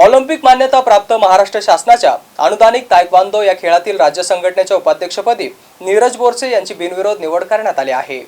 Olympic मान्यता प्राप्त महाराष्ट्र शासनाच्या अनुदानिक तायक्वांदो या खेळातील राज्य संघटनेच्या उपाध्यक्षपदी नीरज बोरसे यांची बिनविरोध निवड करण्यात आली आहे.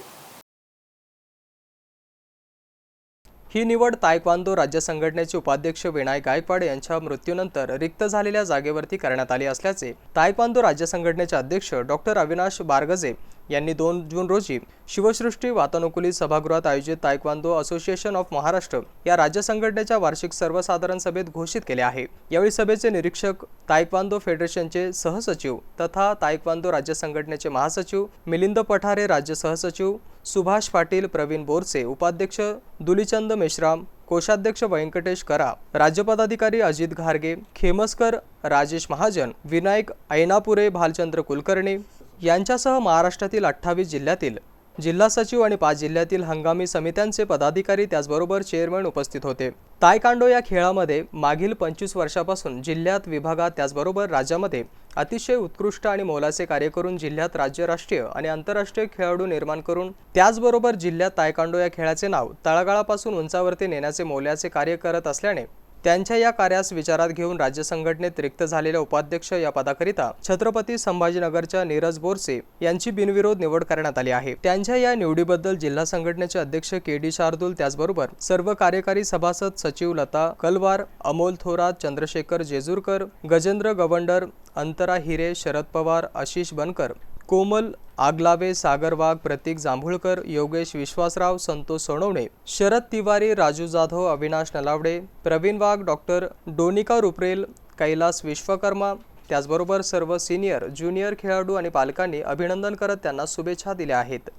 ही निवड तायक्वांदो राज्य संघटनेचे उपाध्यक्ष विनायक गायकवाड यांच्या मृत्यूनंतर रिक्त झालेल्या जागेवरती करण्यात आली असल्याचे तायक्वांदो राज्य संघटनेचे अध्यक्ष डॉक्टर अविनाश बारगजे यांनी दोन जून रोजी शिवसृष्टी वातानुकूलित सभागृहात आयोजित तायक्वांदो असोसिएशन ऑफ महाराष्ट्र या राज्य संघटनेच्या वार्षिक सर्वसाधारण सभेत घोषित केले आहे. यावेळी सभेचे निरीक्षक तायक्वांदो फेडरेशनचे सहसचिव तथा तायक्वांदो राज्य संघटनेचे महासचिव मिलिंद पठारे राज्य सहसचिव सुभाष पाटील प्रवीण बोरसे उपाध्यक्ष दुलीचंद मेश्राम कोषाध्यक्ष व्यंकटेश करा राज्यपदाधिकारी अजित घारगे खेमसकर राजेश महाजन विनायक ऐनापुरे भालचंद्र कुलकर्णी यांच्यासह महाराष्ट्रातील अठ्ठावीस जिल्ह्यातील जिल्हा सचिव आणि पाच जिल्ह्यातील हंगामी समित्यांचे पदाधिकारी त्याचबरोबर चेअरमन उपस्थित होते. तायकांडो या खेळामध्ये मागील पंचवीस वर्षापासून जिल्ह्यात विभागात त्याचबरोबर राज्यामध्ये अतिशय उत्कृष्ट आणि मोलाचे कार्य करून जिल्ह्यात राज्य राष्ट्रीय आणि आंतरराष्ट्रीय खेळाडू निर्माण करून त्याचबरोबर जिल्ह्यात तायकांडो या खेळाचे नाव तळागाळापासून उंचावरती नेण्याचे मोलाचे कार्य करत असल्याने त्यांच्या या कार्यास विचारात घेऊन राज्य संघटनेत रिक्त झालेल्या उपाध्यक्ष या पदाकरिता छत्रपती संभाजीनगरच्या नीरज बोरसे यांची बिनविरोध निवड करण्यात आली आहे. त्यांच्या या निवडीबद्दल जिल्हा संघटनेचे अध्यक्ष के डी शार्दूल त्याचबरोबर सर्व कार्यकारी सभासद सचिव लता कलवार अमोल थोरात चंद्रशेखर जेजूरकर गजेंद्र गवंडर अंतरा हिरे शरद पवार आशिष बनकर कोमल आगलावे सागर वाघ प्रतीक जांभुळकर योगेश विश्वासराव संतोष सोनवणे शरद तिवारी राजू जाधव अविनाश नलावडे प्रवीण वाघ डॉक्टर डोनिका रुप्रेल कैलास विश्वकर्मा त्याचबरोबर सर्व सिनियर ज्युनियर खेळाडू आणि पालकांनी अभिनंदन करत त्यांना शुभेच्छा दिल्या आहेत.